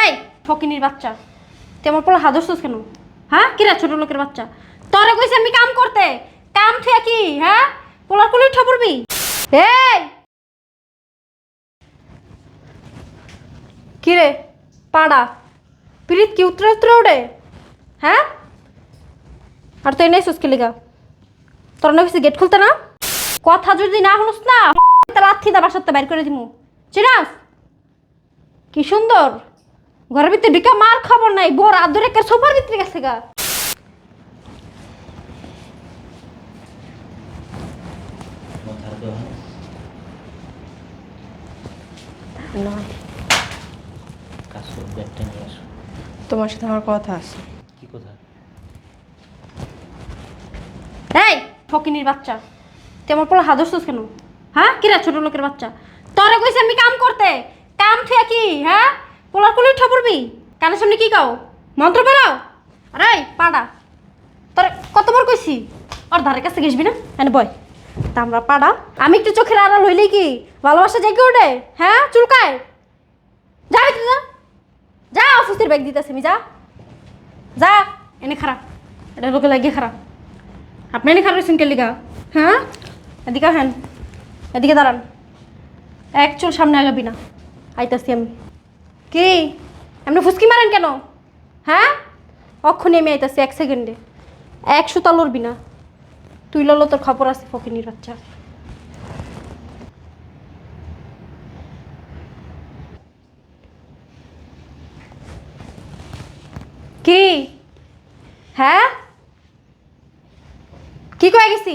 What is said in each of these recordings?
এই, ফকিনির বাচ্চা। তুই আমার পোলা হাদরছিস কেন? হ্যাঁ? কিরা ছোট লোকের বাচ্চা? তোরে কইছি আমি কাম করতে। কাম থেকে কি? হ্যাঁ? পোলার কুলি উঠা পড়বি। এই! কিরে, পাড়া পিরিত কি উত্তরে উত্তরে ওঠে হ্যাঁ? আর তুই নেই সুস্কি লিগা? তোর না গেট খুলতে না? কথা যদি না শুনুস না লাথি দা বাসাতে বাইর করে দিমু। চিনাস? কি সুন্দর। ঘরের ভিতরে ঢুকে মার খবর নাই বোর আদর কে সোফার ভিতরে গেছে গা। নয় তোমার সাথে আমার কথা আছে। কি কথা? এই ফকিনির বাচ্চা। তুই আমার পোলা হাদরছিস কেন? হ্যাঁ? কিরা ছোট লোকের বাচ্চা? তোরে কইছি আমি কাম করতে। কাম থেকে কি? হ্যাঁ? পোলার কুলি উঠা পড়বি? কানের সামনে কি কাও? মন্ত্র বেরাও আরে পাড়া। তোরে কতবার কইছি? ওর ধারে কাছে গেসবি না? এনে বয়। তা আমরা পাড়া। আমি একটু চোখের আড়াল হইলেই কি? ভালোবাসা জেগে ওঠে? হ্যাঁ? চুলকায়? যা ভিতরে যা। যা অফিসের ব্যাগ দিতেছে আমি, যা। যা, এনে খারাপ এটা লোকে লাগিয়ে খারাপ আপনি এনে খারাপ রয়েছেন কেলিকা হ্যাঁ? এদিকে হ্যান এদিকে দাঁড়ান। এক চুল সামনে আগাবি না। আইতাছি আমি। কি? আপনি ফুসকি মারেন কেন? হ্যাঁ? অক্ষণে আমি আইতাছি, এক সেকেন্ডে। এক সুতা লড়বি না। তুই লড়লো, তোর খবর আছে ফকিনির বাচ্চা কি? হ্যাঁ? কি কয়ে গেছি?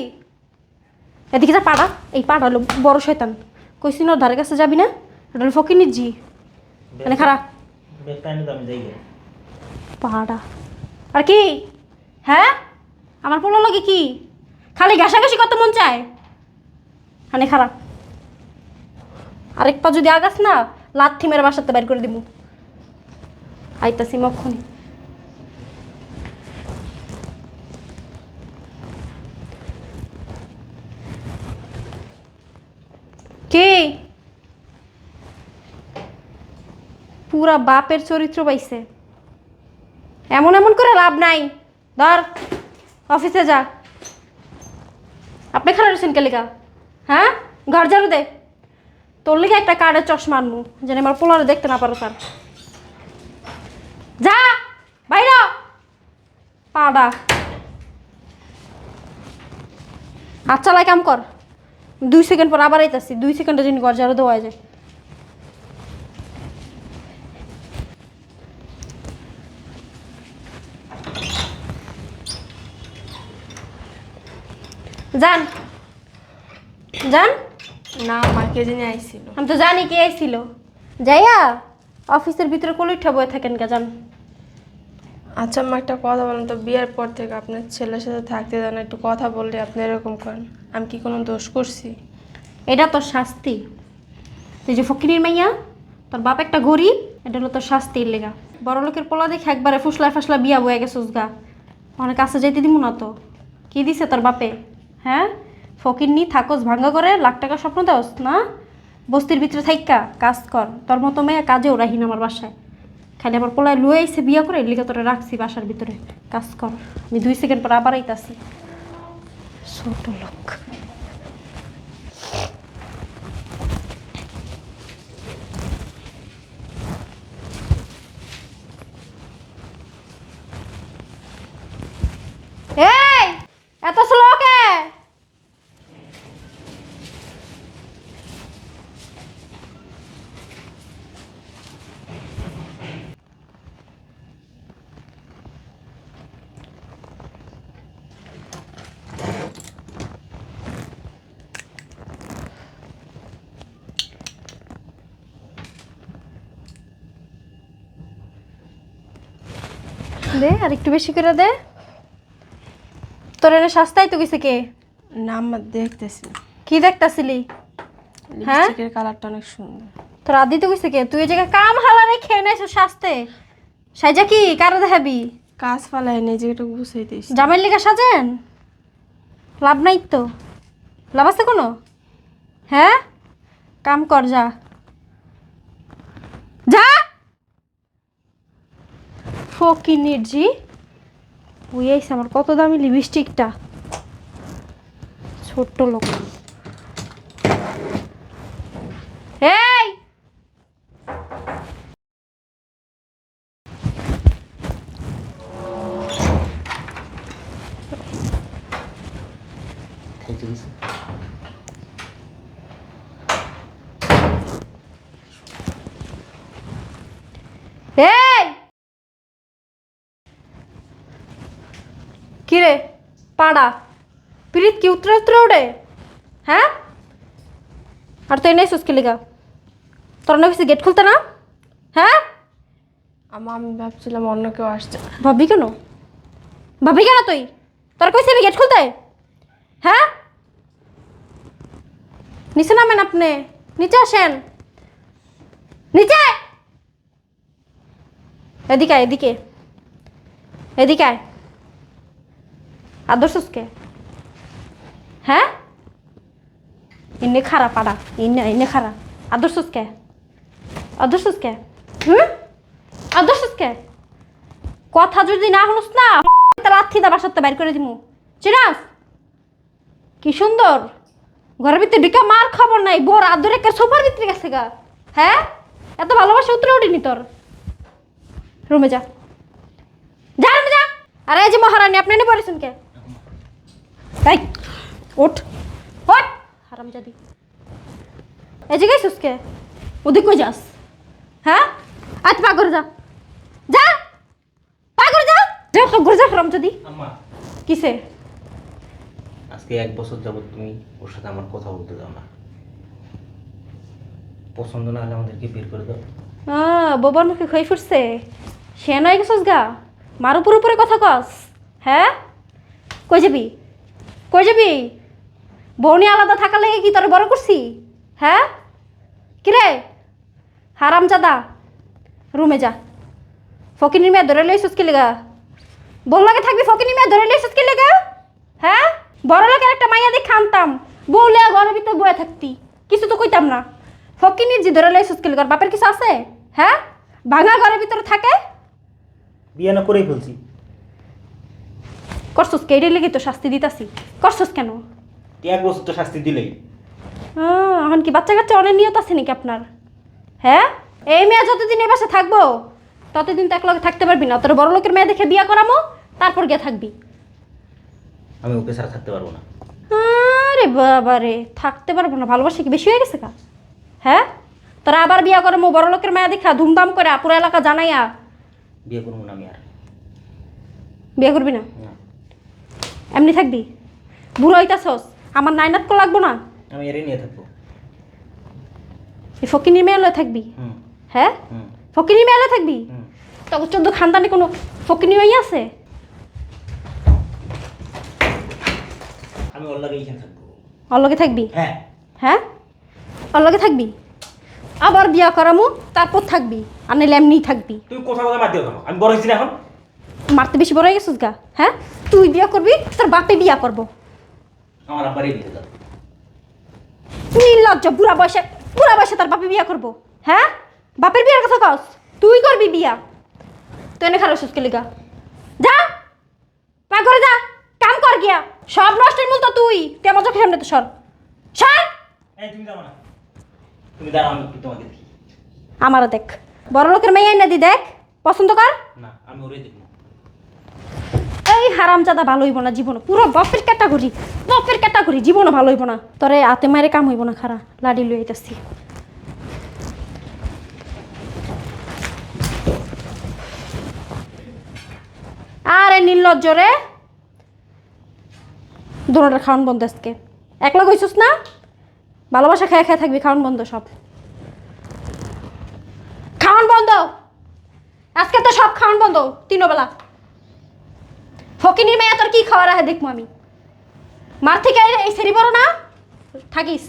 এদিকে যা পাড়া, এই পাড়া হলো বড় শয়তান। কইছি না ওর ধারে কাছে যাবি না? ফকিনির জি। মানে খারাপ পাহাড়া। আর কি? হ্যাঁ? আমার পোলো লাগে কি? খালি ঘাসাঘাসি কত মন চায়? মানে খারাপ আরেক পা যদি আগাস না লাথি মেরে বাসাতে বের করে দিব আইতাছি মক্ষণি কে পুরা বাপের চরিত্র পাইছে। এমন এমন করে লাভ নাই। ধর, অফিসে যা। আপনি খারাপ রয়েছেন কেলিকা হ্যাঁ? ঘর ঝাড়ু দে। তোর লিগে একটা কার্ডের চশমা আনমু, যেন আমার পোলারে দেখতে না পারো স্যার যা! বাইর। পাড়া আচ্ছা লাই কাম কর। দুই সেকেন্ড পর আবার আইতাছি। দুই সেকেন্ডে যিনি ঘর ঝাড়ু দেওয়া যায়। যান যান না আমার কে জানি আইছিল। আমি তো জানি কে আইছিল। যাইয়া অফিসের ভিতরে কলিঠা বয়ে থাকেন কে জান। আচ্ছা আমার একটা কথা বলেন তো বিয়ের পর থেকে আপনার ছেলের সাথে থাকতে দেন একটু কথা বললে আপনি এরকম করেন। আমি কি কোনো দোষ করছি? এটা তোর শাস্তি। তুই যে ফকিরির মাইয়া তোর বাপ একটা গরিব এটা হলো তোর শাস্তির লেগা। বড় লোকের পোলা দেখে একবারে ফুসলা ফাসলা বিয়া বয়ে গেছিস গা। অনেক কাছে যাইতে দিব না তো। কি দিছে তোর বাপে? হ্যাঁ? ফকির নি থাকোস, ভাঙ্গা করে লাখ টাকা স্বপ্ন দেওস, না? বস্তির ভিতরে থাইকা কাজ কর। তোর মতো মেয়ে কাজেও রাহিন আমার বাসায়। খালি আমার পোলায় লুয়ে আইসে বিয়া করে লিখে তোরা রাখছি বাসার ভিতরে। কাজ কর। আমি দুই সেকেন্ড পর আবার আইতাছি। ছোট লোক এই এত স্লো কে দে আর একটু বেশি করে দে। তোর এনে সস্তায় তো গেছে কে? না আমার দেখতেছি। কি দেখতাছিলি? হ্যাঁ? লিপস্টিকের কালারটা অনেক সুন্দর। তোর আদি তো গেছে কে? তুই এই জায়গায় কাম নেছ শাস্তে সাইজা কি? কারও দেখাবি? কাজ ফালাই নেই যে একটু গুছাইতেছি জামাইয়ের লিগা সাজেন? লাভ নাই তো। লাভ আছে কোনো? হ্যাঁ? কাম কর যা। যা! ফকিনির জি। আইসে আমার কত দামি লিপস্টিকটা। ছোট্ট লোক। এই! খাইতে দিছে এই কিরে পাড়া পিরিত কি উতরে উতরে ওঠে? হ্যাঁ? আর তুই নেই সুস্কি লিগা? তোর না গেট খুলতে না? হ্যাঁ? আমা আমি ভাবছিলাম অন্য কেউ আসছে। ভাববি কেন? ভাববি কেন তুই? তোর কইছে আমি গেট খুলতে? হ্যাঁ? নিচে নামেন আপনি। নিচে আসেন। নিচে! এদিকে এদিকে। এদিকে আয়। আদর্শকে? হ্যাঁ? ইন্নে খারাপ পাড়া, ইন্নে ইন্নে খারাপ আদর্শকে? আদর্শকে? হুম? আদর্শকে? কথা যদি না শুনুস না লাথি দা বাসাতে বাইর করে দিমু। চিনাস কি সুন্দর। ঘরের ভিতরে ঢুকে মার খবর নাই, বোর আদর একটা সোফার ভিতরে গেছে গা। হ্যাঁ? এত ভালোবাসা উতরে উঠিনি তোর। রুমে যা। যা, রুমে যা। আরে যে মহারানী, আপনি এনে পড়েছেন কে? তাই? ওঠ ওঠ। হারাম জাদি এই যে গেছিস কে? ওদিক কই যাস? হ্যাঁ? আজ পা করে যা। যা! পা করে যা। যা পা করে যা হারাম জাদি আম্মা। কিসে? আজকে এক বছর যাবত তুমি ওর সাথে আমার কথা বলতে দাও না। পছন্দ না হলে আমাদেরকে বের করে দাও। আহ, বোবার মুখে খই ফুটছে। সে নয় গেছস গা? মার উপর উপরে কথা কস। হ্যাঁ? কই যাবি? কই যাবি? বউনি আলাদা থাকা লেগে কি তোর বড় করছি? হ্যাঁ? কিরে হারাম জাদা রুমে যা। ফকিনির মেয়ে ধরে লইছিস কি লেগা? বল লাগে থাকবি, ফকিনির মেয়ে ধরে লইছিস কি লেগা? হ্যাঁ? বড় লোকের একটা মাইয়া দিয়ে খানতাম বউলে ঘরের ভিতরে বয়ে থাকতি। কিছু তো কইতাম না। ফকিনির যে ধরে লইছিস কি লেগা? বাপের কিছু আছে? হ্যাঁ? ভাঙা ঘরের ভিতরে থাকে? বিয়ে না করেই ফেলছি। করছস কে? এটাই লেগে তো শাস্তি দিতাছি। করছস কেন? এক বছর তো শাস্তি দিলেই? এখন কি বাচ্চা কাচ্চা অনেক নিয়ত আছে নাকি আপনার? হ্যাঁ? এই মেয়ে যতদিন এই বাসা থাকব ততদিন তো একলগে থাকতে পারবি না। তোর বড় লোকের মেয়ে দেখে বিয়া করামো তারপর গিয়ে থাকবি। আমি ওকে ছাড়া থাকতে পারব না। আরে বাবা রে থাকতে পারব না। ভালোবাসা কি বেশি হয়ে গেছে কা হ্যাঁ? তোরা আবার বিয়া করে মো বড় লোকের মেয়ে দেখা ধুমধাম করে পুরো এলাকা জানাইয়া। বিয়ে করব না আমি আর। বিয়ে করবি না। এমনি থাকবি? বুড়ো হইতাছস আমার নাইনাত কো লাগবো না? আমি এরই নিয়ে থাকব। এই ফকিনির মেয়ে থাকবি? হ্যাঁ? হুম। ফকিনির মেয়ে থাকবি? তখন চোদ্দ খানদানি কোনো ফকিনি হয়ে আছে? আমি ওর লাগে থাকব। ওর লগে থাকবি? হ্যাঁ। হ্যাঁ? ওর লগে থাকবি? আবার বিয়া করামু তারপর থাকবি। আর নাহলে এমনিই থাকবি। তুমি কোথাও কোথাও মার দিও আমি বড় হয়েছি না এখন? মারতে বেশি বড় হয়ে গেছিস গা হ্যাঁ? তুই বিয়া করবি তোর বাপে বিয়া করব। আমার আব্বারই বিয়ে দাও নির্লজ্জ বুড়া বয়সে বুড়া বয়সে তার বাপে বিয়া করব হ্যাঁ? বাপের বিয়ার কথা কস তুই করবি বিয়া। তুই এনে খারাপ সুস্কে লিগা যা পা করে যা কাম কর গিয়া। সব নষ্টের মূল তো তুই তুই আমার চোখের সামনে তো সর। সর! এই তুমি না। তুমি দাঁড়াও আমি একটু তোমাকে দেখি। আমারও দেখ। বড় লোকের মেয়ে এনে দি দেখ। পছন্দ কর? না আমি ওরে দেখব এই হারামজাদা ভালো হইব না জীবন। পুরো বাপের ক্যাটাগরি বাপের ক্যাটাগরি জীবনও ভালো হইব না। তোরে হাতে মারে কাম হইব না, খারা। লাডি লই আইতাছি। আরে নির্লজ্জ রে। দোনোটার খাওয়ান বন্ধ আজকে। একলা কইছিস না? ভালোবাসা খেয়ে খেয়ে থাকবি খাওয়ান বন্ধ সব। খাওয়ান বন্ধ। আজকে তো সব খাওয়ান বন্ধ তিনও বেলা ফকিনির মেয়া তোর কি খাওয়া আহে দেখব আমি? মার থেকে এই সেরি বড় না। থাকিস।